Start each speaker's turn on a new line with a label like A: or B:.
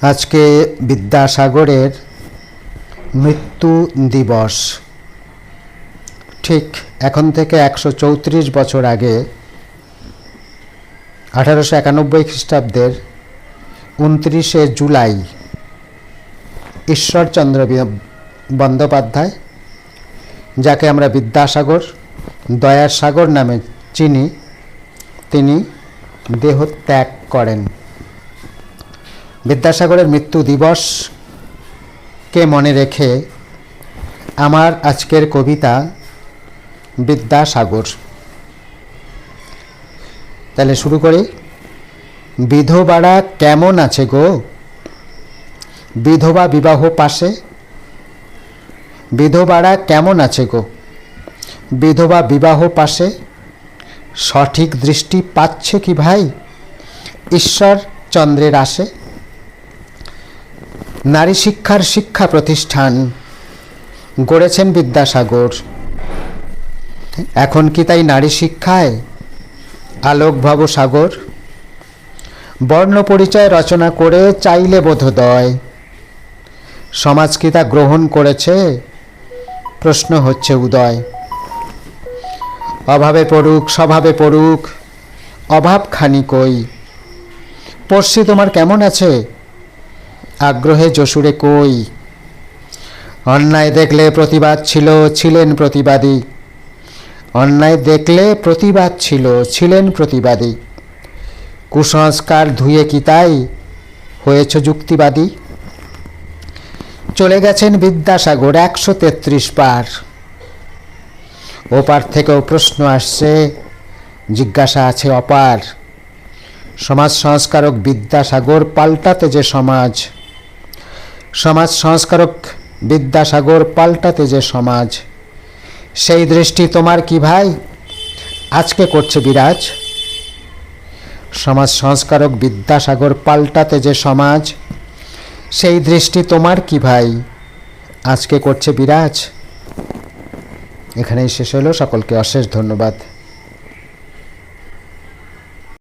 A: আজকে বিদ্যাসাগরের মৃত্যু দিবস। ঠিক এখন থেকে একশো চৌত্রিশ বছর আগে আঠারোশো একানব্বই খ্রিস্টাব্দের উনত্রিশে জুলাই ঈশ্বরচন্দ্র বন্দ্যোপাধ্যায়, যাকে আমরা বিদ্যাসাগর দয়ার সাগর নামে চিনি, তিনি দেহত্যাগ করেন। বিদ্যাসাগরের মৃত্যু দিবসকে মনে রেখে আমার আজকের কবিতা বিদ্যাসাগর। তাহলে শুরু করি। বিধবারা কেমন আছে গো? বিধবা বিবাহ পাশে। বিধবারা কেমন আছে গো? বিধবা বিবাহ পাশে। সঠিক দৃষ্টি পাচ্ছে কি ভাই? ঈশ্বর চন্দ্রের আসে। নারী শিক্ষার শিক্ষা প্রতিষ্ঠান গড়েছেন বিদ্যাসাগর। এখন কি তাই নারী শিক্ষায়? আলোক ভব সাগর বর্ণ পরিচয় রচনা করে চাইলে বোধোদয়। সমাজ কি তা গ্রহণ করেছে? প্রশ্ন হচ্ছে উদয়। অভাবে পড়ুক, স্বভাবে পড়ুক অভাব খানি কই? পড়শি তোমার কেমন আছে? আগ্রহে যশুরে কই? অন্যায় দেখলে প্রতিবাদ ছিল, ছিলেন প্রতিবাদী। অন্যায় দেখলে প্রতিবাদ ছিল, ছিলেন প্রতিবাদী। কুসংস্কার ধুয়ে কি তাই? হয়েছ যুক্তিবাদী। চলে গেছেন বিদ্যাসাগর একশো তেত্রিশ পার। ওপার থেকেও প্রশ্ন আসছে, জিজ্ঞাসা আছে অপার। সমাজ সংস্কারক বিদ্যাসাগর পাল্টাতে যে সমাজ সমাজ সংস্কারক বিদ্যাসাগর পাল্টাতে যে সমাজ, সেই দৃষ্টি তোমার কি ভাই? আজকে করছে বিরাজ। সমাজ সংস্কারক বিদ্যাসাগর পাল্টাতে যে সমাজ, সেই দৃষ্টি তোমার কি ভাই? আজকে করছে বিরাজ। এখানেই শেষ হলো। সকলকে অশেষ ধন্যবাদ।